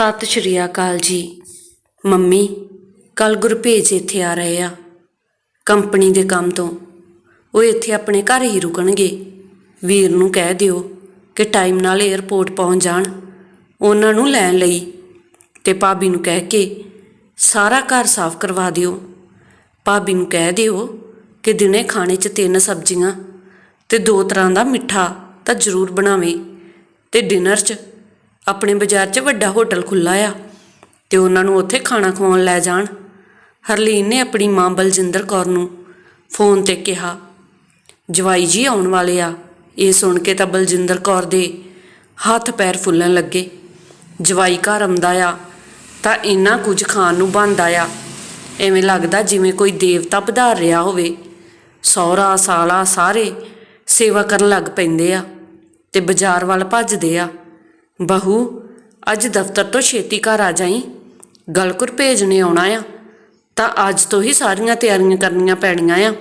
ਸਤਿ ਸ਼੍ਰੀ ਅਕਾਲ ਜੀ। ਮੰਮੀ ਕੱਲ ਗੁਰਭੇਜ ਇੱਥੇ ਆ ਰਹੇ ਆ। ਕੰਪਨੀ ਦੇ ਕੰਮ ਤੋਂ। ਉਹ ਇੱਥੇ ਆਪਣੇ ਘਰ ਹੀ ਰੁਕਣਗੇ। ਵੀਰ ਨੂੰ ਕਹਿ ਦਿਓ ਕਿ ਟਾਈਮ ਨਾਲ 에ਅਰਪੋਰਟ ਪਹੁੰਚ ਜਾਣ। ਉਹਨਾਂ ਨੂੰ ਲੈਣ ਲਈ ਤੇ ਭਾਬੀ ਨੂੰ ਕਹਿ ਕੇ ਸਾਰਾ ਘਰ ਸਾਫ਼ ਕਰਵਾ ਦਿਓ। ਭਾਬੀ ਨੂੰ ਕਹਿ ਦਿਓ ਕਿ ਦਿਨੇ ਖਾਣੇ 'ਚ ਤਿੰਨ ਸਬਜ਼ੀਆਂ ਤੇ ਦੋ ਤਰ੍ਹਾਂ ਦਾ ਮਿੱਠਾ ਤਾਂ ਜ਼ਰੂਰ ਬਣਾਵੇ ਤੇ ਡਿਨਰ 'ਚ ਆਪਣੇ ਬਾਜ਼ਾਰ 'ਚ ਵੱਡਾ ਹੋਟਲ ਖੁੱਲਾ ਆ ਤੇ ਉਹਨਾਂ ਨੂੰ ਉੱਥੇ ਖਾਣਾ ਖਵਾਉਣ ਲੈ ਜਾਣ। ਹਰਲੀਨ ਨੇ ਆਪਣੀ ਮਾਂ ਬਲਜਿੰਦਰ ਕੌਰ ਨੂੰ ਫੋਨ ਤੇ ਕਿਹਾ, ਜਵਾਈ ਜੀ ਆਉਣ ਵਾਲੇ ਆ। ਇਹ ਸੁਣ ਕੇ ਤਾਂ ਬਲਜਿੰਦਰ ਕੌਰ ਦੇ ਹੱਥ ਪੈਰ ਫੁੱਲਣ ਲੱਗੇ। ਜਵਾਈ ਘਰ ਆਉਂਦਾ ਆ, ਤਾਂ ਇੰਨਾ ਕੁਝ ਖਾਣ ਨੂੰ ਬਣਦਾ ਆ। ਐਵੇਂ ਲੱਗਦਾ ਜਿਵੇਂ ਕੋਈ ਦੇਵਤਾ ਪਧਾਰ ਰਿਹਾ ਹੋਵੇ। ਸਹੁਰਾ, ਸਾਲਾ ਸਾਰੇ ਸੇਵਾ ਕਰਨ ਲੱਗ ਪੈਂਦੇ ਆ ਤੇ ਬਾਜ਼ਾਰ ਵੱਲ ਭੱਜਦੇ ਆ। ਬਹੂ, ਅੱਜ ਦਫ਼ਤਰ ਤੋਂ ਛੇਤੀ ਘਰ ਆ ਜਾਈ। ਗਲਕੁਰ ਭੇਜਣੇ ਆਉਣਾ ਆ। ਤਾਂ ਅੱਜ ਤੋਂ ਹੀ ਸਾਰੀਆਂ ਤਿਆਰੀਆਂ ਕਰਨੀਆਂ ਪੈਣੀਆਂ ਆ।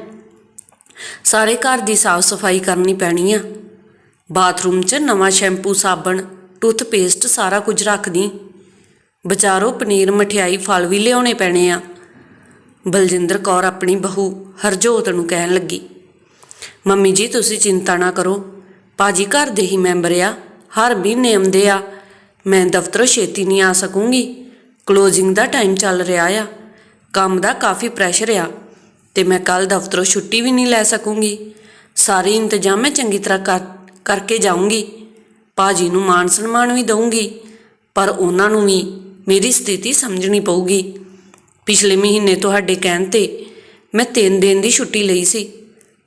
ਸਾਰੇ ਘਰ ਦੀ ਸਾਫ਼ ਸਫ਼ਾਈ ਕਰਨੀ ਪੈਣੀ ਆ। ਬਾਥਰੂਮ 'ਚ ਨਵਾਂ ਸ਼ੈਂਪੂ, ਸਾਬਣ, ਟੂਥਪੇਸਟ ਸਾਰਾ ਕੁਝ ਰੱਖਦੀ। ਬਾਜ਼ਾਰੋਂ ਪਨੀਰ, ਮਠਿਆਈ, ਫਲ ਵੀ ਲਿਆਉਣੇ ਪੈਣੇ ਆ। ਬਲਜਿੰਦਰ ਕੌਰ ਆਪਣੀ ਬਹੂ ਹਰਜੋਤ ਨੂੰ ਕਹਿਣ ਲੱਗੀ, ਮੰਮੀ ਜੀ, ਤੁਸੀਂ ਚਿੰਤਾ ਨਾ ਕਰੋ। ਪਾਜੀ ਘਰ ਦੇ ਹੀ ਮੈਂਬਰ ਆ। ਹਰ ਮਹੀਨੇ ਆਉਂਦੇ ਆ। ਮੈਂ ਦਫ਼ਤਰੋਂ ਛੇਤੀ ਨਹੀਂ ਆ ਸਕੂੰਗੀ। ਕਲੋਜ਼ਿੰਗ ਦਾ ਟਾਈਮ ਚੱਲ ਰਿਹਾ ਆ। ਕੰਮ ਦਾ ਕਾਫੀ ਪ੍ਰੈਸ਼ਰ ਆ ਤੇ ਮੈਂ ਕੱਲ ਦਫ਼ਤਰੋਂ ਛੁੱਟੀ ਵੀ ਨਹੀਂ ਲੈ ਸਕੂੰਗੀ। ਸਾਰੇ ਇੰਤਜ਼ਾਮ ਮੈਂ ਚੰਗੀ ਤਰ੍ਹਾਂ ਕਰ, ਕਰਕੇ ਜਾਊਂਗੀ। ਪਾਜੀ ਨੂੰ ਮਾਨ ਸਨਮਾਨ ਵੀ ਦਊਂਗੀ, ਪਰ ਉਹਨਾਂ ਨੂੰ ਵੀ ਮੇਰੀ ਸਥਿਤੀ ਸਮਝਣੀ ਪਊਗੀ। ਪਿਛਲੇ ਮਹੀਨੇ ਤੁਹਾਡੇ ਕਹਿਣ ਤੇ ਮੈਂ 3 ਦਿਨ ਦੀ ਛੁੱਟੀ ਲਈ ਸੀ,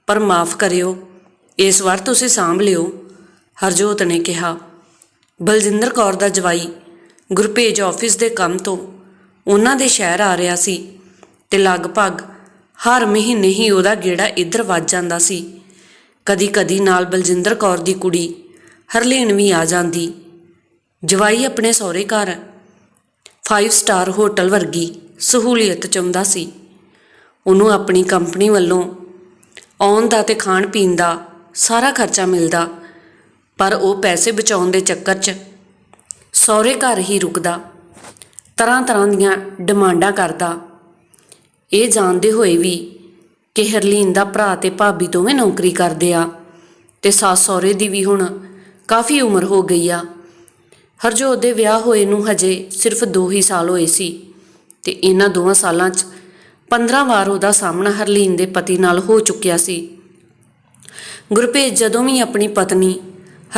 ਪਰ ਮਾਫ ਕਰਿਓ, ਇਸ ਵਾਰ ਤੁਸੀਂ ਸਾਂਭ ਲਿਓ। ਹਰਜੋਤ ਨੇ ਕਿਹਾ, ਬਲਜਿੰਦਰ ਕੌਰ ਦਾ ਜਵਾਈ ਗੁਰਪੇਜ ਆਫਿਸ ਦੇ ਕੰਮ ਤੋਂ ਉਹਨਾਂ ਦੇ ਸ਼ਹਿਰ ਆ ਰਿਹਾ ਸੀ ਤੇ ਲਗਭਗ ਹਰ ਮਹੀਨੇ ਹੀ ਉਹਦਾ ਗੇੜਾ ਇੱਧਰ ਵੱਜ ਜਾਂਦਾ ਸੀ। ਕਦੀ-ਕਦੀ ਨਾਲ ਬਲਜਿੰਦਰ ਕੌਰ ਦੀ ਕੁੜੀ ਹਰਲੀਨ ਵੀ ਆ ਜਾਂਦੀ। ਜਵਾਈ ਆਪਣੇ ਸਹੁਰੇ ਘਰ 5 ਸਟਾਰ ਹੋਟਲ ਵਰਗੀ ਸਹੂਲੀਅਤ ਚਾਹੁੰਦਾ ਸੀ। ਉਹਨੂੰ ਆਪਣੀ ਕੰਪਨੀ ਵੱਲੋਂ ਆਉਣ ਦਾ ਤੇ ਖਾਣ ਪੀਣ ਦਾ ਸਾਰਾ ਖਰਚਾ ਮਿਲਦਾ ਪਰ ਉਹ ਪੈਸੇ ਬਚਾਉਣ ਦੇ ਚੱਕਰ 'ਚ ਸਹੁਰੇ ਘਰ ਹੀ ਰੁਕਦਾ ਤਰ੍ਹਾਂ ਤਰ੍ਹਾਂ ਦੀਆਂ ਡਿਮਾਂਡਾਂ ਕਰਦਾ। ਇਹ ਜਾਣਦੇ ਹੋਏ ਵੀ ਕਿ ਹਰਲੀਨ ਦਾ ਭਰਾ ਤੇ ਭਾਬੀ ਦੋਵੇਂ ਨੌਕਰੀ ਕਰਦੇ ਆ ਤੇ ਸੱਸ ਸਹੁਰੇ ਦੀ ਵੀ ਹੁਣ ਕਾਫੀ ਉਮਰ ਹੋ ਗਈ ਆ। ਹਰਜੋਤ ਦੇ ਵਿਆਹ ਹੋਏ ਨੂੰ ਹਜੇ ਸਿਰਫ 2 ਹੀ ਸਾਲ ਹੋਏ ਸੀ ਤੇ ਇਹਨਾਂ ਦੋਵਾਂ ਸਾਲਾਂ 'ਚ 15 ਵਾਰ ਉਹਦਾ ਸਾਹਮਣਾ ਹਰਲੀਨ ਦੇ ਪਤੀ ਨਾਲ ਹੋ ਚੁੱਕਿਆ ਸੀ। ਗੁਰਪ੍ਰੀਤ ਜਦੋਂ ਵੀ ਆਪਣੀ ਪਤਨੀ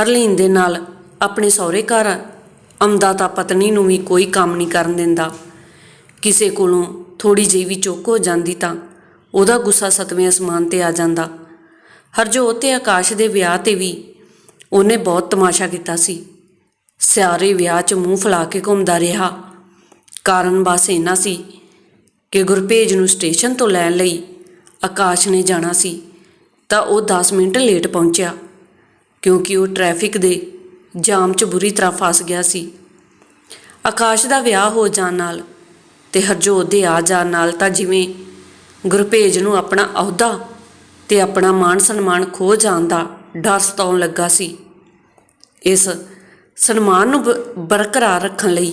ਹਰਲੀਨ ਦੇ ਨਾਲ ਆਪਣੇ ਸਹੁਰੇ ਘਰ ਆਉਂਦਾ ਤਾਂ ਪਤਨੀ ਨੂੰ ਵੀ ਕੋਈ ਕੰਮ ਨਹੀਂ ਕਰਨ ਦਿੰਦਾ। ਕਿਸੇ ਕੋਲੋਂ ਥੋੜੀ ਜਿਹੀ ਵੀ ਚੁੱਕ ਹੋ ਜਾਂਦੀ ਤਾਂ ਉਹਦਾ ਗੁੱਸਾ ਸਤਵੇਂ ਅਸਮਾਨ ਤੇ ਆ ਜਾਂਦਾ। ਹਰਜੋਤ ਤੇ ਆਕਾਸ਼ ਦੇ ਵਿਆਹ ਤੇ ਵੀ ਉਹਨੇ ਬਹੁਤ ਤਮਾਸ਼ਾ ਕੀਤਾ ਸੀ। ਸਿਆਰੇ ਵਿਆਹ 'ਚ ਮੂੰਹ ਫੁਲਾ ਕੇ ਘੁੰਮਦਾ ਰਿਹਾ। ਕਾਰਨ ਬਸ ਇੰਨਾ ਸੀ ਕਿ ਗੁਰਪੇਜ ਨੂੰ ਸਟੇਸ਼ਨ ਤੋਂ ਲੈਣ ਲਈ ਆਕਾਸ਼ ਨੇ ਜਾਣਾ ਸੀ ਤਾਂ ਉਹ 10 ਮਿੰਟ ਲੇਟ ਪਹੁੰਚਿਆ। ਕਿਉਂਕਿ ਉਹ ਟ੍ਰੈਫਿਕ ਦੇ ਜਾਮ 'ਚ ਬੁਰੀ ਤਰ੍ਹਾਂ ਫਸ ਗਿਆ ਸੀ। ਆਕਾਸ਼ ਦਾ ਵਿਆਹ ਹੋ ਜਾਣ ਨਾਲ ਤੇ ਹਰਜੋਤ ਦੇ ਆ ਜਾਣ ਨਾਲ ਤਾਂ ਜਿਵੇਂ ਗੁਰਪੇਜ ਨੂੰ ਆਪਣਾ ਅਹੁਦਾ ਤੇ ਆਪਣਾ ਮਾਣ ਸਨਮਾਨ ਖੋ ਜਾਣ ਦਾ ਡਰ ਸਤਾਉਣ ਲੱਗਾ ਸੀ। ਇਸ ਸਨਮਾਨ ਨੂੰ ਬਰਕਰਾਰ ਰੱਖਣ ਲਈ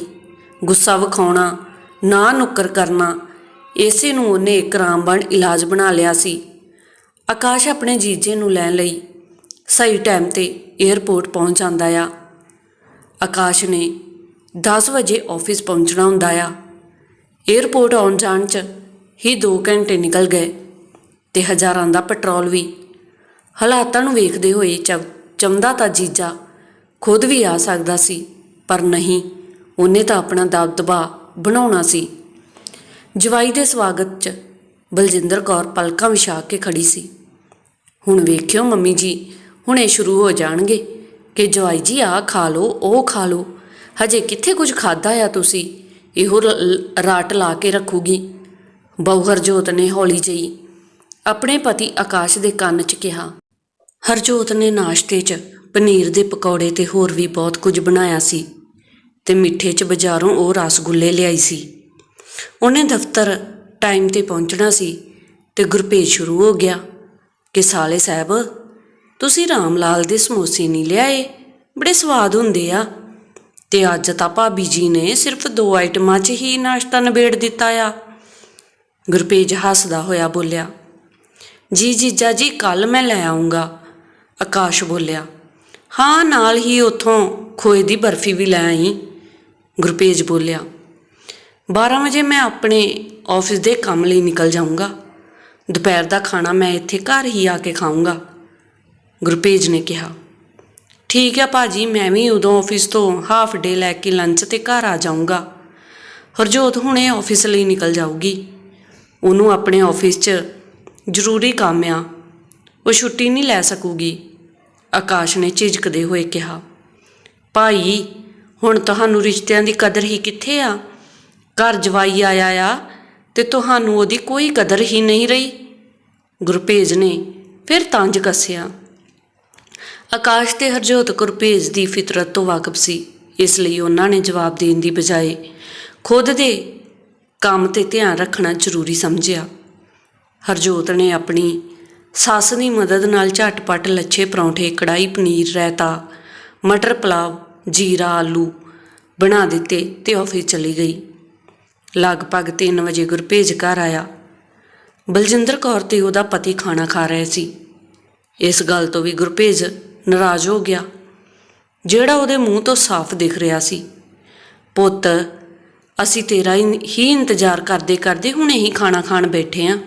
ਗੁੱਸਾ ਵਿਖਾਉਣਾ, ਨਾ ਨੁੱਕਰ ਕਰਨਾ, ਇਸੇ ਨੂੰ ਉਹਨੇ ਇੱਕ ਰਾਮਬਣ ਇਲਾਜ ਬਣਾ ਲਿਆ ਸੀ। ਆਕਾਸ਼ ਆਪਣੇ ਜੀਜੇ ਨੂੰ ਲੈਣ ਲਈ ਸਹੀ ਟਾਈਮ ਤੇ 에ਅਰਪੋਰਟ ਪਹੁੰਚ ਜਾਂਦਾ ਆ। ਆਕਾਸ਼ ਨੇ 10 ਵਜੇ ਆਫਿਸ ਪਹੁੰਚਣਾ ਹੁੰਦਾ ਆ। 에ਅਰਪੋਰਟ ਆਉਣ ਜਾਣ ਚ ਹੀ 2 ਘੰਟੇ ਨਿਕਲ ਗਏ ਤੇ ਹਜ਼ਾਰਾਂ ਦਾ ਪੈਟਰੋਲ ਵੀ। ਹਾਲਾਤਾਂ ਨੂੰ ਵੇਖਦੇ ਹੋਏ ਚਮਦਾ ਤਾਂ ਜੀਜਾ ਖੁਦ ਵੀ ਆ ਸਕਦਾ ਸੀ, ਪਰ ਨਹੀਂ, ਉਹਨੇ ਤਾਂ ਆਪਣਾ ਦਬਦਬਾ ਬਣਾਉਣਾ ਸੀ। ਜਵਾਈ ਦੇ ਸਵਾਗਤ 'ਚ ਬਲਜਿੰਦਰ ਕੌਰ ਪਲਕਾਂ ਵਿਛਾ ਕੇ ਖੜੀ ਸੀ। ਹੁਣ ਵੇਖਿਓ ਮੰਮੀ ਜੀ ਹੁਣੇ ਸ਼ੁਰੂ ਹੋ ਜਾਣਗੇ ਕਿ ਜਵਾਈ ਜੀ ਆ ਖਾ ਲਓ, ਉਹ ਖਾ ਲਓ। ਹਜੇ ਕਿੱਥੇ ਕੁਝ ਖਾਦਾ ਆ ਤੁਸੀਂ? ਇਹੋ ਰਾਟ ਲਾ ਕੇ ਰੱਖੂਗੀ। ਬਹੁ ਹਰਜੋਤ ਨੇ ਹੌਲੀ ਜਿਹੀ ਆਪਣੇ ਪਤੀ ਆਕਾਸ਼ ਦੇ ਕੰਨ 'ਚ ਕਿਹਾ। ਹਰਜੋਤ ਨੇ ਨਾਸ਼ਤੇ 'ਚ ਪਨੀਰ ਦੇ ਪਕੌੜੇ ਤੇ ਹੋਰ ਵੀ ਬਹੁਤ ਕੁਝ ਬਣਾਇਆ ਸੀ ਤੇ ਮਿੱਠੇ 'ਚ ਬਾਜ਼ਾਰੋਂ ਉਹ ਰਸਗੁੱਲੇ ਲਿਆਈ ਸੀ। ਉਹਨੇ ਦਫ਼ਤਰ ਟਾਈਮ ਤੇ ਪਹੁੰਚਣਾ ਸੀ ਤੇ ਗੁਰਪੇਜ ਸ਼ੁਰੂ ਹੋ ਗਿਆ ਕਿ ਸਾਲੇ ਸਾਹਿਬ ਤੁਸੀਂ ਰਾਮ ਲਾਲ ਦੇ ਸਮੋਸੇ ਨਹੀਂ ਲਿਆਏ? ਬੜੇ ਸਵਾਦ ਹੁੰਦੇ ਆ। ਤੇ ਅੱਜ ਤਾਂ ਭਾਬੀ ਜੀ ਨੇ ਸਿਰਫ ਦੋ ਆਈਟਮਾਂ 'ਚ ਹੀ ਨਾਸ਼ਤਾ ਨਿਬੇੜ ਦਿੱਤਾ ਆ। ਗੁਰਪੇਜ ਹੱਸਦਾ ਹੋਇਆ ਬੋਲਿਆ, ਜੀ ਜੀਜਾ ਜੀ ਕੱਲ ਮੈਂ ਲੈ ਆਉਂਗਾ ਆਕਾਸ਼ ਬੋਲਿਆ, ਹਾਂ, ਨਾਲ ਹੀ ਉਥੋਂ ਖੋਏ ਦੀ ਬਰਫੀ ਵੀ ਲੈ ਆਈ। ਗੁਰਪੇਜ ਬੋਲਿਆ 12 ਵਜੇ ਮੈਂ ਆਪਣੇ ਆਫਿਸ ਦੇ ਕੰਮ ਲਈ ਨਿਕਲ ਜਾਊਂਗਾ। ਦੁਪਹਿਰ ਦਾ ਖਾਣਾ ਮੈਂ ਇੱਥੇ ਘਰ ਹੀ ਆ ਕੇ ਖਾਊਂਗਾ। ਗੁਰਪੇਜ ਨੇ ਕਿਹਾ। ਠੀਕ ਹੈ ਭਾਜੀ, ਮੈਂ ਵੀ ਉਦੋਂ ਆਫਿਸ ਤੋਂ ਹਾਫ ਡੇ ਲੈ ਕੇ ਲੰਚ ਤੇ ਘਰ ਆ ਜਾਊਂਗਾ। ਹਰਜੋਤ ਹੁਣੇ ਆਫਿਸ ਲਈ ਨਿਕਲ ਜਾਊਗੀ। ਉਹਨੂੰ ਆਪਣੇ ਆਫਿਸ 'ਚ ਜ਼ਰੂਰੀ ਕੰਮ ਆ। ਉਹ ਛੁੱਟੀ ਨਹੀਂ ਲੈ ਸਕੂਗੀ, ਆਕਾਸ਼ ਨੇ ਝਿਜਕਦੇ ਹੋਏ ਕਿਹਾ। ਭਾਈ, ਹੁਣ ਤੁਹਾਨੂੰ ਰਿਸ਼ਤਿਆਂ ਦੀ ਕਦਰ ਹੀ ਕਿੱਥੇ ਆ? ਘਰ ਜਵਾਈ ਆਇਆ ਆ ਤੇ ਤੁਹਾਨੂੰ ਉਹਦੀ ਕੋਈ ਕਦਰ ਹੀ ਨਹੀਂ ਰਹੀ? ਗੁਰਪੇਜ ਨੇ ਫਿਰ ਤੰਜ ਕੱਸਿਆ। ਆਕਾਸ਼ ਤੇ ਹਰਜੋਤ ਗੁਰਪੇਜ ਦੀ ਫਿਤਰਤ ਤੋਂ ਵਾਕਿਫ ਸੀ। ਇਸ ਲਈ ਉਹਨਾਂ ਨੇ ਜਵਾਬ ਦੇਣ ਦੀ ਬਜਾਏ ਖੁਦ ਦੇ ਕੰਮ ਤੇ ਧਿਆਨ ਰੱਖਣਾ ਜ਼ਰੂਰੀ ਸਮਝਿਆ। ਹਰਜੋਤ ਨੇ ਆਪਣੀ ਸੱਸ ਦੀ ਮਦਦ ਨਾਲ ਝਟਪਟ ਲੱਛੇ ਪਰੌਂਠੇ ਕੜਾਈ ਪਨੀਰ, ਰਾਇਤਾ, ਮਟਰ ਪਲਾਵ, ਜੀਰਾ, ਆਲੂ ਬਣਾ ਦਿੱਤੇ ਤੇ ਆਫਿਸ ਚਲੀ ਗਈ। ਲਗਭਗ 3 ਵਜੇ ਗੁਰਪੇਜ ਘਰ ਆਇਆ। ਬਲਜਿੰਦਰ ਕੌਰ ਤੇ ਉਹਦਾ ਪਤੀ ਖਾਣਾ ਖਾ ਰਹੇ ਸੀ। ਇਸ ਗੱਲ ਤੋਂ ਵੀ ਗੁਰਪੇਜ ਨਾਰਾਜ਼ ਹੋ ਗਿਆ। ਜਿਹੜਾ ਉਹਦੇ ਮੂੰਹ ਤੋਂ ਸਾਫ਼ ਦਿਖ ਰਿਹਾ ਸੀ। ਪੁੱਤ, ਅਸੀਂ ਤੇਰਾ ਹੀ ਹੀ ਇੰਤਜ਼ਾਰ ਕਰਦੇ ਕਰਦੇ ਹੁਣੇ ਹੀ ਖਾਣਾ ਖਾਣ ਬੈਠੇ ਆਂ।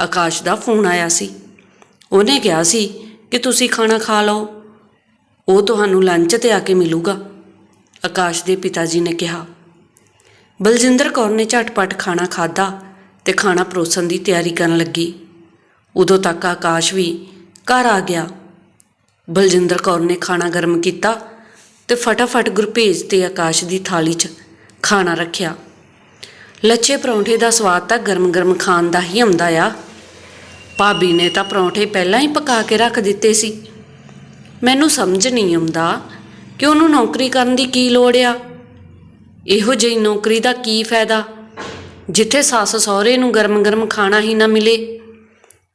ਆਕਾਸ਼ ਦਾ ਫੋਨ ਆਇਆ ਸੀ। ਉਹਨੇ ਕਿਹਾ ਸੀ ਕਿ ਤੁਸੀਂ ਖਾਣਾ ਖਾ ਲਓ। ਉਹ ਤੁਹਾਨੂੰ ਲੰਚ ਤੇ ਆ ਕੇ ਮਿਲੂਗਾ। ਆਕਾਸ਼ ਦੇ ਪਿਤਾ ਜੀ ਨੇ ਕਿਹਾ। ਬਲਜਿੰਦਰ ਕੌਰ ਨੇ ਝਟਪਟ ਖਾਣਾ ਖਾਦਾ ਤੇ ਖਾਣਾ ਪਰੋਸਣ ਦੀ ਤਿਆਰੀ ਕਰਨ ਲੱਗੀ। ਉਦੋਂ ਤੱਕ ਆਕਾਸ਼ ਵੀ ਘਰ ਆ ਗਿਆ। ਬਲਜਿੰਦਰ ਕੌਰ ਨੇ ਖਾਣਾ ਗਰਮ ਕੀਤਾ ਤੇ ਫਟਾਫਟ ਗੁਰਪੇਜ ਤੇ ਆਕਾਸ਼ ਦੀ ਥਾਲੀ 'ਚ ਖਾਣਾ ਰੱਖਿਆ। ਲੱਛੇ ਪਰੌਂਠੇ ਦਾ ਸਵਾਦ ਤਾਂ ਗਰਮ-ਗਰਮ ਖਾਣ ਦਾ ਹੀ ਆਉਂਦਾ ਆ। ਭਾਬੀ ਨੇ ਤਾਂ ਪਰੌਂਠੇ ਪਹਿਲਾਂ ਹੀ ਪਕਾ ਕੇ ਰੱਖ ਦਿੱਤੇ ਸੀ। ਮੈਨੂੰ ਸਮਝ ਨਹੀਂ ਆਉਂਦਾ ਕਿ ਉਹਨੂੰ ਨੌਕਰੀ ਕਰਨ ਦੀ ਕੀ ਲੋੜ ਆ। ਇਹੋ ਜਿਹੀ ਨੌਕਰੀ ਦਾ ਕੀ ਫਾਇਦਾ? ਜਿੱਥੇ ਸੱਸ ਸਹੁਰੇ ਨੂੰ ਗਰਮ-ਗਰਮ ਖਾਣਾ ਹੀ ਨਾ ਮਿਲੇ।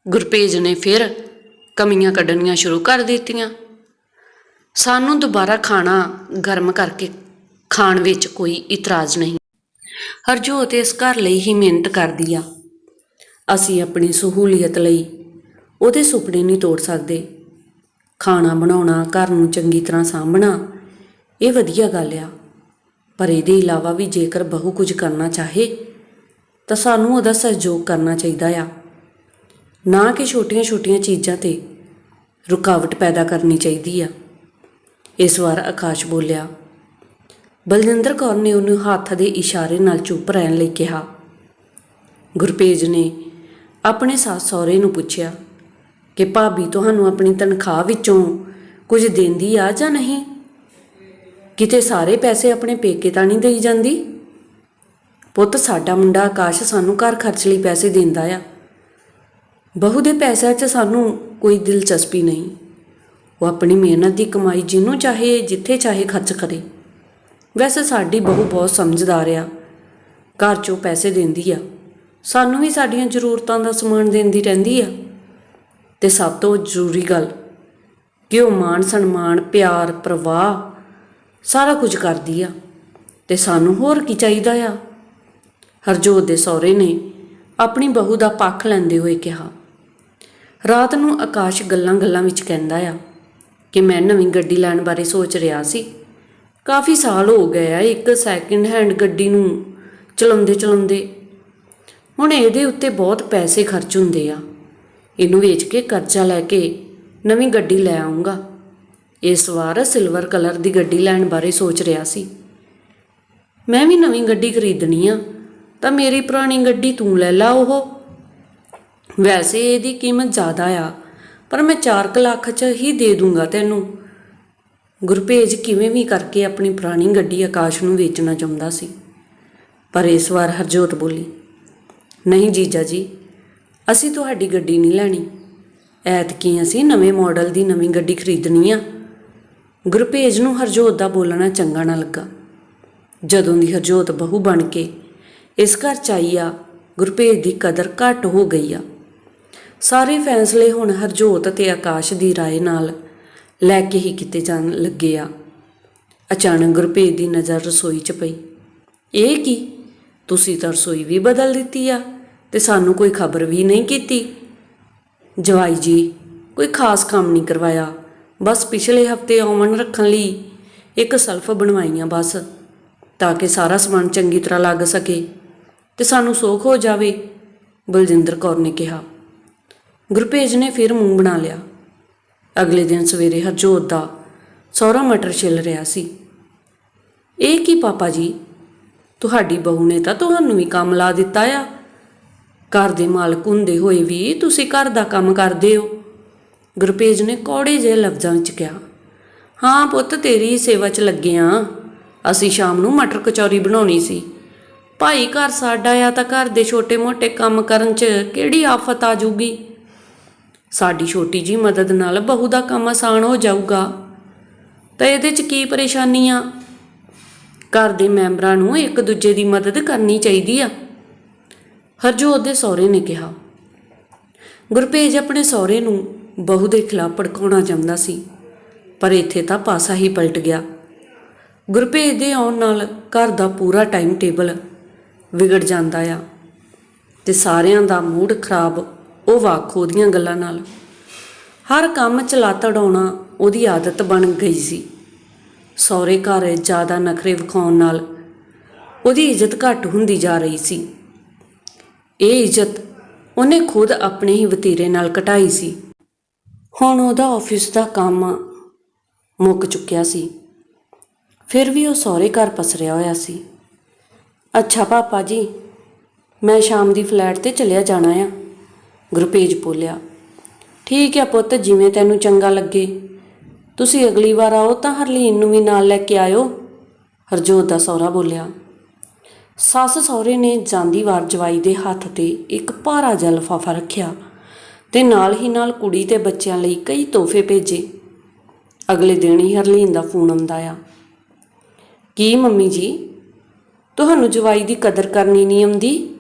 ਗੁਰਪੇਜ ਨੇ ਫਿਰ ਕਮੀਆਂ ਕੱਢਣੀਆਂ ਸ਼ੁਰੂ ਕਰ ਦਿੱਤੀਆਂ। ਸਾਨੂੰ ਦੁਬਾਰਾ ਖਾਣਾ ਗਰਮ ਕਰਕੇ ਖਾਣ ਵਿੱਚ ਕੋਈ ਇਤਰਾਜ਼ ਨਹੀਂ। ਹਰਜੋਤ ਇਸ ਘਰ ਲਈ ਹੀ ਮਿਹਨਤ ਕਰਦੀ ਆ। ਅਸੀਂ ਆਪਣੀ ਸਹੂਲੀਅਤ ਲਈ ਉਹਦੇ ਸੁਪਨੇ ਨਹੀਂ ਤੋੜ ਸਕਦੇ। ਖਾਣਾ ਬਣਾਉਣਾ, ਘਰ ਨੂੰ ਚੰਗੀ ਤਰ੍ਹਾਂ ਸਾਂਭਣਾ, ਇਹ ਵਧੀਆ ਗੱਲ ਆ। ਪਰ ਇਹਦੇ ਇਲਾਵਾ ਵੀ ਜੇਕਰ ਬਹੁ ਕੁਝ ਕਰਨਾ ਚਾਹੇ, ਤਾਂ ਸਾਨੂੰ ਉਹਦਾ ਸਹਿਯੋਗ ਕਰਨਾ ਚਾਹੀਦਾ ਆ। ਨਾ ਕਿ ਛੋਟੀਆਂ-ਛੋਟੀਆਂ ਚੀਜ਼ਾਂ ਤੇ ਰੁਕਾਵਟ ਪੈਦਾ ਕਰਨੀ ਚਾਹੀਦੀ ਆ। ਇਸ ਵਾਰ ਆਕਾਸ਼ ਬੋਲਿਆ, ਬਲਜਿੰਦਰ ਕੌਰ ਨੇ ਉਹਨੂੰ ਹੱਥ ਦੇ ਇਸ਼ਾਰੇ ਨਾਲ ਚੁੱਪ ਰਹਿਣ ਲਈ ਕਿਹਾ। ਗੁਰਪੇਜ ਨੇ ਆਪਣੇ ਸੱਸ ਸਹੁਰੇ ਨੂੰ ਪੁੱਛਿਆ ਕਿ, ਭਾਬੀ, ਤੁਹਾਨੂੰ ਆਪਣੀ ਤਨਖਾਹ ਵਿੱਚੋਂ ਕੁਝ ਦਿੰਦੀ ਆ ਜਾਂ ਨਹੀਂ? ਕਿਤੇ ਸਾਰੇ ਪੈਸੇ ਆਪਣੇ ਪੇਕੇ ਤਾਂ ਨਹੀਂ ਦੇਈ ਜਾਂਦੀ? ਪੁੱਤ, ਸਾਡਾ ਮੁੰਡਾ ਆਕਾਸ਼ ਸਾਨੂੰ ਘਰ ਖਰਚ ਲਈ ਪੈਸੇ ਦਿੰਦਾ ਆ। ਬਹੂ ਦੇ ਪੈਸਿਆਂ 'ਚ ਸਾਨੂੰ ਕੋਈ ਦਿਲਚਸਪੀ ਨਹੀਂ। ਉਹ ਆਪਣੀ ਮਿਹਨਤ ਦੀ ਕਮਾਈ ਜਿਹਨੂੰ ਚਾਹੇ, ਜਿੱਥੇ ਚਾਹੇ ਖਰਚ ਕਰੇ। ਵੈਸੇ ਸਾਡੀ ਬਹੂ ਬਹੁਤ ਸਮਝਦਾਰ ਆ। ਘਰ 'ਚੋਂ ਪੈਸੇ ਦਿੰਦੀ ਆ। ਸਾਨੂੰ ਵੀ ਸਾਡੀਆਂ ਜ਼ਰੂਰਤਾਂ ਦਾ ਸਮਾਨ ਦਿੰਦੀ ਰਹਿੰਦੀ ਆ। ਤੇ ਸਭ ਤੋਂ ਜ਼ਰੂਰੀ ਗੱਲ ਕਿ ਉਹ ਮਾਣ, ਸਨਮਾਨ, ਪਿਆਰ, ਪ੍ਰਵਾਹ, ਸਾਰਾ ਕੁਝ ਕਰਦੀ ਆ। ਤੇ ਸਾਨੂੰ ਹੋਰ ਕੀ ਚਾਹੀਦਾ ਆ? ਹਰਜੋਤ ਦੇ ਸਹੁਰੇ ਨੇ ਆਪਣੀ ਬਹੂ ਦਾ ਪੱਖ ਲੈਂਦੇ ਹੋਏ ਕਿਹਾ। ਰਾਤ ਨੂੰ ਆਕਾਸ਼ ਗੱਲਾਂ-ਗੱਲਾਂ ਵਿੱਚ ਕਹਿੰਦਾ ਆ ਕਿ ਮੈਂ ਨਵੀਂ ਗੱਡੀ ਲੈਣ ਬਾਰੇ ਸੋਚ ਰਿਹਾ ਸੀ। ਕਾਫੀ ਸਾਲ ਹੋ ਗਏ ਆ ਇੱਕ ਸੈਕਿੰਡ ਹੈਂਡ ਗੱਡੀ ਨੂੰ ਚਲਾਉਂਦੇ ਚਲਾਉਂਦੇ। ਹੁਣ ਇਹਦੇ ਉੱਤੇ ਬਹੁਤ ਪੈਸੇ ਖਰਚ ਹੁੰਦੇ ਆ। ਇਹਨੂੰ ਵੇਚ ਕੇ ਕਰਜ਼ਾ ਲੈ ਕੇ ਨਵੀਂ ਗੱਡੀ ਲੈ ਆਉਂਗਾ ਇਸ ਵਾਰ ਸਿਲਵਰ ਕਲਰ ਦੀ ਗੱਡੀ ਲੈਣ ਬਾਰੇ ਸੋਚ ਰਿਹਾ ਸੀ। ਮੈਂ ਵੀ ਨਵੀਂ ਗੱਡੀ ਖਰੀਦਣੀ ਆ, ਤਾਂ ਮੇਰੀ ਪੁਰਾਣੀ ਗੱਡੀ ਤੂੰ ਲੈ ਲਾ ਉਹ। ਵੈਸੇ ਇਹਦੀ ਕੀਮਤ ਜ਼ਿਆਦਾ ਆ, ਪਰ ਮੈਂ 4 ਲੱਖ ਚ ਹੀ ਦੇ ਦੂੰਗਾ ਤੈਨੂੰ। ਗੁਰਪੇਜ ਕਿਵੇਂ ਵੀ ਕਰਕੇ ਆਪਣੀ ਪੁਰਾਣੀ ਗੱਡੀ ਆਕਾਸ਼ ਨੂੰ ਵੇਚਣਾ ਚਾਹੁੰਦਾ ਸੀ। ਪਰ ਇਸ ਵਾਰ ਹਰਜੋਤ ਬੋਲੀ, ਨਹੀਂ ਜੀਜਾ ਜੀ, ਅਸੀਂ ਤੁਹਾਡੀ ਗੱਡੀ ਨਹੀਂ ਲੈਣੀ। ਐਤਕੀ ਅਸੀਂ ਨਵੇਂ ਮਾਡਲ ਦੀ ਨਵੀਂ ਗੱਡੀ ਖਰੀਦਣੀ ਆ। ਗੁਰਪੇਜ ਨੂੰ ਹਰਜੋਤ ਦਾ ਬੋਲਣਾ ਚੰਗਾ ਨਾ ਲੱਗਾ। ਜਦੋਂ ਦੀ ਹਰਜੋਤ ਬਹੂ ਬਣ ਕੇ ਇਸ ਘਰ ਚ ਆਈ ਆ ਗੁਰਪੇਜ ਦੀ ਕਦਰ ਘੱਟ ਹੋ ਗਈ ਆ। ਸਾਰੇ ਫੈਸਲੇ ਹੁਣ ਹਰਜੋਤ ਤੇ ਆਕਾਸ਼ ਦੀ رائے ਨਾਲ ਲੈ ਕੇ ਹੀ ਕੀਤੇ ਜਾਣ ਲੱਗੇ ਆ ਅਚਾਨਕ ਗੁਰਪ੍ਰੀਤ ਦੀ ਨਜ਼ਰ ਰਸੋਈ 'ਚ ਪਈ ਇਹ ਕੀ ਤੁਸੀਂ ਤਾਂ ਰਸੋਈ ਵੀ ਬਦਲ ਦਿੱਤੀ ਆ ਤੇ ਸਾਨੂੰ ਕੋਈ ਖਬਰ ਵੀ ਨਹੀਂ ਕੀਤੀ ਜਵਾਈ ਜੀ ਕੋਈ ਖਾਸ ਕੰਮ ਨਹੀਂ ਕਰਵਾਇਆ ਬਸ ਪਿਛਲੇ ਹਫਤੇ ਓਵਨ ਰੱਖਣ ਲਈ ਇੱਕ ਸਲਫ ਬਣਵਾਈਆਂ ਬਸ ਤਾਂ ਕਿ ਸਾਰਾ ਸਮਾਨ ਚੰਗੀ ਤਰ੍ਹਾਂ ਲੱਗ ਸਕੇ ਤੇ ਸਾਨੂੰ ਸੋਖ ਹੋ ਜਾਵੇ ਬਲਜਿੰਦਰ ਕੌਰ ਨੇ ਕਿਹਾ ਗੁਰਪੇਜ ਨੇ ਫਿਰ ਮੂੰਹ ਬਣਾ ਲਿਆ। ਅਗਲੇ ਦਿਨ ਸਵੇਰੇ ਹਰਜੋਤ ਦਾ ਸਹੁਰਾ ਮਟਰ ਛਿੱਲ ਰਿਹਾ ਸੀ। ਇਹ ਕੀ ਪਾਪਾ ਜੀ? ਤੁਹਾਡੀ ਬਹੂ ਨੇ ਤਾਂ ਤੁਹਾਨੂੰ ਵੀ ਕੰਮ ਲਾ ਦਿੱਤਾ ਆ। ਘਰ ਦੇ ਮਾਲਕ ਹੁੰਦੇ ਹੋਏ ਵੀ ਤੁਸੀਂ ਘਰ ਦਾ ਕੰਮ ਕਰਦੇ ਹੋ। ਗੁਰਪੇਜ ਨੇ ਕੌੜੇ ਜਿਹੇ ਲਫ਼ਜ਼ਾਂ ਵਿੱਚ ਕਿਹਾ, ਹਾਂ ਪੁੱਤ, ਤੇਰੀ ਸੇਵਾ 'ਚ ਲੱਗੇ ਆ। ਅਸੀਂ ਸ਼ਾਮ ਨੂੰ ਮਟਰ ਕਚੌਰੀ ਬਣਾਉਣੀ ਸੀ। ਭਾਈ ਘਰ ਸਾਡਾ ਆ ਤਾਂ ਘਰ ਦੇ ਛੋਟੇ-ਮੋਟੇ ਕੰਮ ਕਰਨ 'ਚ ਕਿਹੜੀ ਆਫਤ ਆ ਜੂਗੀ? ਸਾਡੀ ਛੋਟੀ ਜੀ ਮਦਦ ਨਾਲ ਬਹੂ ਦਾ ਕੰਮ ਆਸਾਨ ਹੋ ਜਾਊਗਾ। ਤਾਂ ਇਹਦੇ 'ਚ ਕੀ ਪਰੇਸ਼ਾਨੀ ਆ? ਘਰ ਦੇ ਮੈਂਬਰਾਂ ਨੂੰ ਇੱਕ ਦੂਜੇ ਦੀ ਮਦਦ ਕਰਨੀ ਚਾਹੀਦੀ ਆ। ਹਰਜੋਤ ਦੇ ਸਹੁਰੇ ਨੇ ਕਿਹਾ। ਗੁਰਪੇਜ ਆਪਣੇ ਸਹੁਰੇ ਨੂੰ ਬਹੂ ਦੇ ਖਿਲਾਫ ਭੜਕਾਉਣਾ ਚਾਹੁੰਦਾ ਸੀ, ਪਰ ਇੱਥੇ ਤਾਂ ਪਾਸਾ ਹੀ ਪਲਟ ਗਿਆ। ਗੁਰਪੇਜ ਦੇ ਆਉਣ ਨਾਲ ਘਰ ਦਾ ਪੂਰਾ ਟਾਈਮ ਟੇਬਲ ਵਿਗੜ ਜਾਂਦਾ ਆ ਤੇ ਸਾਰਿਆਂ ਦਾ ਮੂਡ ਖਰਾਬ ਉਹ ਵਾਖੋ ਉਹਦੀਆਂ ਗੱਲਾਂ ਨਾਲ। ਹਰ ਕੰਮ ਚਲਾ ਤੜਾਉਣਾ ਉਹਦੀ ਆਦਤ ਬਣ ਗਈ ਸੀ। ਸਹੁਰੇ ਘਰ ਜ਼ਿਆਦਾ ਨਖਰੇ ਵਿਖਾਉਣ ਨਾਲ ਉਹਦੀ ਇੱਜ਼ਤ ਘੱਟ ਹੁੰਦੀ ਜਾ ਰਹੀ ਸੀ। ਇਹ ਇੱਜ਼ਤ ਉਹਨੇ ਖੁਦ ਆਪਣੇ ਹੀ ਵਤੀਰੇ ਨਾਲ ਘਟਾਈ ਸੀ। ਹੁਣ ਉਹਦਾ ਆਫਿਸ ਦਾ ਕੰਮ ਮੁੱਕ ਚੁੱਕਿਆ ਸੀ। ਫਿਰ ਵੀ ਉਹ ਸਹੁਰੇ ਘਰ ਪਸਰਿਆ ਹੋਇਆ ਸੀ। ਅੱਛਾ, ਪਾਪਾ ਜੀ, ਮੈਂ ਸ਼ਾਮ ਦੀ ਫਲੈਟ ਤੇ ਚਲਿਆ ਜਾਣਾ ਆ। ਗੁਰਪੇਜ ਬੋਲਿਆ, ਠੀਕ ਹੈ ਪੁੱਤ, ਜਿਵੇਂ ਤੈਨੂੰ ਚੰਗਾ ਲੱਗੇ। ਤੁਸੀਂ ਅਗਲੀ ਵਾਰ ਆਓ ਤਾਂ ਹਰਲੀਨ ਨੂੰ ਵੀ ਨਾਲ ਲੈ ਕੇ ਆਇਓ। ਹਰਜੋਤ ਦਾ ਸਹੁਰਾ ਬੋਲਿਆ, ਸੱਸ ਸਹੁਰੇ ਨੇ ਜਾਂਦੀ ਵਾਰ ਜਵਾਈ ਦੇ ਹੱਥ ਤੇ ਇੱਕ ਭਾਰਾ ਜਿਹਾ ਲਿਫਾਫਾ ਰੱਖਿਆ ਤੇ ਨਾਲ ਹੀ ਨਾਲ ਕੁੜੀ ਤੇ ਬੱਚਿਆਂ ਲਈ ਕਈ ਤੋਹਫੇ ਭੇਜੇ। ਅਗਲੇ ਦਿਨ ਹੀ ਹਰਲੀਨ ਦਾ ਫੋਨ ਆਉਂਦਾ ਆ। ਕੀ ਮੰਮੀ ਜੀ, ਤੁਹਾਨੂੰ ਜਵਾਈ ਦੀ ਕਦਰ ਕਰਨੀ ਨਹੀਂ ਆਉਂਦੀ?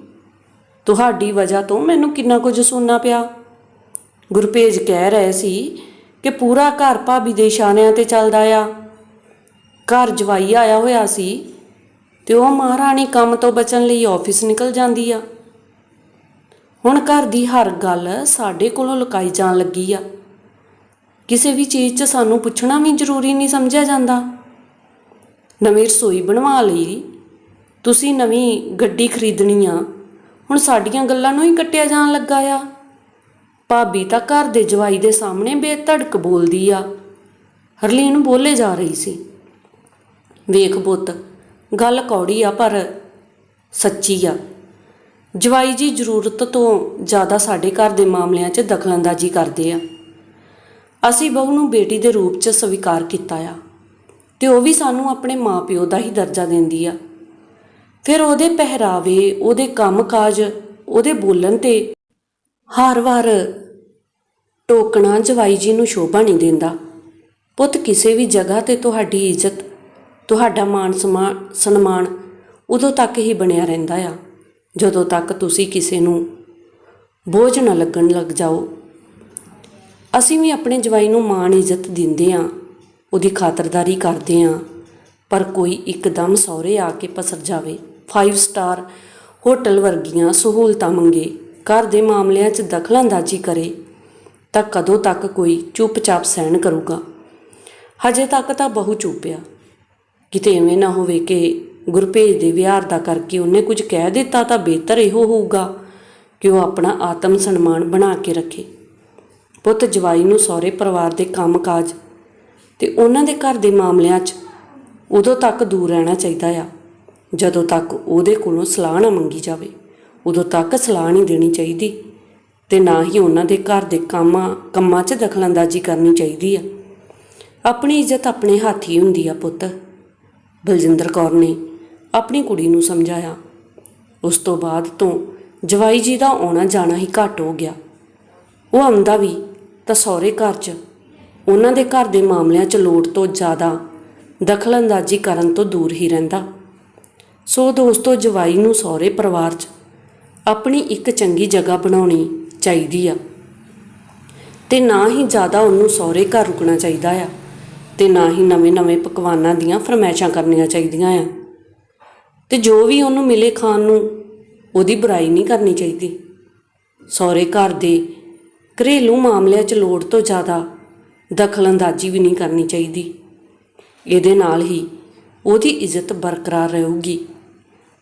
ਤੁਹਾਡੀ ਵਜ੍ਹਾ ਤੋਂ ਮੈਨੂੰ ਕਿੰਨਾ ਕੁਝ ਸੁਣਨਾ ਪਿਆ। ਗੁਰਪੇਜ ਕਹਿ ਰਹੇ ਸੀ ਕਿ ਪੂਰਾ ਘਰ ਭਾਬੀ ਦੇ ਇਸ਼ਾਰਿਆਂ ਤੇ ਚੱਲਦਾ ਆ। ਘਰ ਜਵਾਈ ਆਇਆ ਹੋਇਆ ਸੀ ਤੇ ਉਹ ਮਹਾਰਾਣੀ ਕੰਮ ਤੋਂ ਬਚਣ ਲਈ ਆਫਿਸ ਨਿਕਲ ਜਾਂਦੀ ਆ। ਹੁਣ ਘਰ ਦੀ ਹਰ ਗੱਲ ਸਾਡੇ ਕੋਲੋਂ ਲੁਕਾਈ ਜਾਣ ਲੱਗੀ ਆ। ਕਿਸੇ ਵੀ ਚੀਜ਼ 'ਚ ਸਾਨੂੰ ਪੁੱਛਣਾ ਵੀ ਜ਼ਰੂਰੀ ਨਹੀਂ ਸਮਝਿਆ ਜਾਂਦਾ। ਨਵੀਂ ਰਸੋਈ ਬਣਵਾ ਲਈ, ਤੁਸੀਂ ਨਵੀਂ ਗੱਡੀ ਖਰੀਦਣੀ ਆ। ਹੁਣ ਸਾਡੀਆਂ ਗੱਲਾਂ ਨੂੰ ਹੀ ਕੱਟਿਆ ਜਾਣ ਲੱਗਾ ਆ। ਭਾਬੀ ਤਾਂ ਘਰ ਦੇ ਜਵਾਈ ਦੇ ਸਾਹਮਣੇ ਬੇਧੜਕ ਬੋਲਦੀ ਆ। ਹਰਲੀਨ ਬੋਲੇ ਜਾ ਰਹੀ ਸੀ। ਵੇਖ ਪੁੱਤ, ਗੱਲ ਕੌੜੀ ਆ ਪਰ ਸੱਚੀ ਆ। ਜਵਾਈ ਜੀ ਜ਼ਰੂਰਤ ਤੋਂ ਜ਼ਿਆਦਾ ਸਾਡੇ ਘਰ ਦੇ ਮਾਮਲਿਆਂ 'ਚ ਦਖਲਅੰਦਾਜ਼ੀ ਕਰਦੇ ਆ। ਅਸੀਂ ਬਹੂ ਨੂੰ ਬੇਟੀ ਦੇ ਰੂਪ 'ਚ ਸਵੀਕਾਰ ਕੀਤਾ ਆ ਤੇ ਉਹ ਵੀ ਸਾਨੂੰ ਆਪਣੇ ਮਾਪਿਓ ਦਾ ਹੀ ਦਰਜਾ ਦਿੰਦੀ ਆ। ਫਿਰ ਉਹਦੇ ਪਹਿਰਾਵੇ, ਉਹਦੇ ਕੰਮਕਾਜ, ਉਹਦੇ ਬੋਲਣ ਤੇ ਹਰ ਵਾਰ ਟੋਕਣਾ ਜਵਾਈ ਜੀ ਨੂੰ ਸ਼ੋਭਾ ਨਹੀਂ ਦਿੰਦਾ। ਪੁੱਤ, ਕਿਸੇ ਵੀ ਜਗ੍ਹਾ ਤੇ ਤੁਹਾਡੀ ਇੱਜ਼ਤ, ਤੁਹਾਡਾ ਮਾਨ ਸਮਾਨ ਸਨਮਾਨ ਉਦੋਂ ਤੱਕ ਹੀ ਬਣਿਆ ਰਹਿੰਦਾ ਆ। ਜਦੋਂ ਤੱਕ ਤੁਸੀਂ ਕਿਸੇ ਨੂੰ ਬੋਝ ਨਾ ਲੱਗਣ ਲੱਗ ਜਾਓ। ਅਸੀਂ ਵੀ ਆਪਣੇ ਜਵਾਈ ਨੂੰ ਮਾਣ ਇੱਜ਼ਤ ਦਿੰਦੇ ਆ, ਉਹਦੀ ਖਾਤਰਦਾਰੀ ਕਰਦੇ ਆ, ਪਰ ਕੋਈ ਇੱਕਦਮ ਸਹੁਰੇ ਆ ਕੇ ਪਸਰ ਜਾਵੇ। 5 ਸਟਾਰ ਹੋਟਲ ਵਰਗੀਆਂ ਸਹੂਲਤਾਂ ਮੰਗੇ। ਘਰ ਦੇ ਮਾਮਲਿਆਂ 'ਚ ਦਖਲਅੰਦਾਜ਼ੀ ਕਰੇ ਤਾਂ ਕਦੋਂ ਤੱਕ ਕੋਈ ਚੁੱਪਚਾਪ ਸਹਿਣ ਕਰੂਗਾ? ਹਜੇ ਤੱਕ ਤਾਂ ਬਹੁ ਚੁੱਪਿਆ। ਕਿਤੇ ਐਵੇਂ ਨਾ ਹੋਵੇ ਕਿ ਗੁਰਪੇਜ ਦੇ ਵਿਹਾਰ ਦਾ ਕਰਕੇ ਉਹਨੇ ਕੁਝ ਕਹਿ ਦਿੱਤਾ ਤਾਂ ਬਿਹਤਰ ਇਹੋ ਹੋਊਗਾ ਕਿ ਉਹ ਆਪਣਾ ਆਤਮ ਸਨਮਾਨ ਬਣਾ ਕੇ ਰੱਖੇ। ਪੁੱਤ ਜਵਾਈ ਨੂੰ ਸਹੁਰੇ ਪਰਿਵਾਰ ਦੇ ਕੰਮਕਾਜ ਤੇ ਉਹਨਾਂ ਦੇ ਘਰ ਦੇ ਮਾਮਲਿਆਂ 'ਚ ਉਦੋਂ ਤੱਕ ਦੂਰ ਰਹਿਣਾ ਚਾਹੀਦਾ ਆ। ਜਦੋਂ ਤੱਕ ਉਹਦੇ ਕੋਲੋਂ ਸਲਾਹ ਨਾ ਮੰਗੀ ਜਾਵੇ, ਉਦੋਂ ਤੱਕ ਸਲਾਹ ਨਹੀਂ ਦੇਣੀ ਚਾਹੀਦੀ ਤੇ ਨਾ ਹੀ ਉਹਨਾਂ ਦੇ ਘਰ ਦੇ ਕੰਮਾਂ ਕੰਮਾਂ 'ਚ ਦਖਲਅੰਦਾਜ਼ੀ ਕਰਨੀ ਚਾਹੀਦੀ ਆ। ਆਪਣੀ ਇੱਜ਼ਤ ਆਪਣੇ ਹੱਥ ਹੀ ਹੁੰਦੀ ਆ ਪੁੱਤ। ਬਲਜਿੰਦਰ ਕੌਰ ਨੇ ਆਪਣੀ ਕੁੜੀ ਨੂੰ ਸਮਝਾਇਆ। ਉਸ ਤੋਂ ਬਾਅਦ ਤੋਂ ਜਵਾਈ ਜੀ ਦਾ ਆਉਣਾ ਜਾਣਾ ਹੀ ਘੱਟ ਹੋ ਗਿਆ। ਉਹ ਆਉਂਦਾ ਵੀ ਤਾਂ ਸਹੁਰੇ ਘਰ 'ਚ। ਉਹਨਾਂ ਦੇ ਘਰ ਦੇ ਮਾਮਲਿਆਂ 'ਚ ਲੋੜ ਤੋਂ ਜ਼ਿਆਦਾ ਦਖਲਅੰਦਾਜ਼ੀ ਕਰਨ ਤੋਂ ਦੂਰ ਹੀ ਰਹਿੰਦਾ। ਸੋ ਦੋਸਤੋ, ਜਵਾਈ ਨੂੰ ਸਹੁਰੇ ਪਰਿਵਾਰ 'ਚ ਆਪਣੀ ਇੱਕ ਚੰਗੀ ਜਗ੍ਹਾ ਬਣਾਉਣੀ ਚਾਹੀਦੀ ਆ। ਤੇ ਨਾ ਹੀ ਜ਼ਿਆਦਾ ਉਹਨੂੰ ਸਹੁਰੇ ਘਰ ਰੁਕਣਾ ਚਾਹੀਦਾ ਆ ਤੇ ਨਾ ਹੀ ਨਵੇਂ-ਨਵੇਂ ਪਕਵਾਨਾਂ ਦੀਆਂ ਫਰਮਾਇਸ਼ਾਂ ਕਰਨੀਆਂ ਚਾਹੀਦੀਆਂ ਆ। ਤੇ ਜੋ ਵੀ ਉਹਨੂੰ ਮਿਲੇ ਖਾਣ ਨੂੰ, ਉਹਦੀ ਬੁਰਾਈ ਨਹੀਂ ਕਰਨੀ ਚਾਹੀਦੀ। ਸਹੁਰੇ ਘਰ ਦੇ ਘਰੇਲੂ ਮਾਮਲਿਆਂ 'ਚ ਲੋੜ ਤੋਂ ਜ਼ਿਆਦਾ ਦਖਲਅੰਦਾਜ਼ੀ ਵੀ ਨਹੀਂ ਕਰਨੀ ਚਾਹੀਦੀ। ਇਹਦੇ ਨਾਲ ਹੀ ਉਹਦੀ ਇੱਜ਼ਤ ਬਰਕਰਾਰ ਰਹੂਗੀ।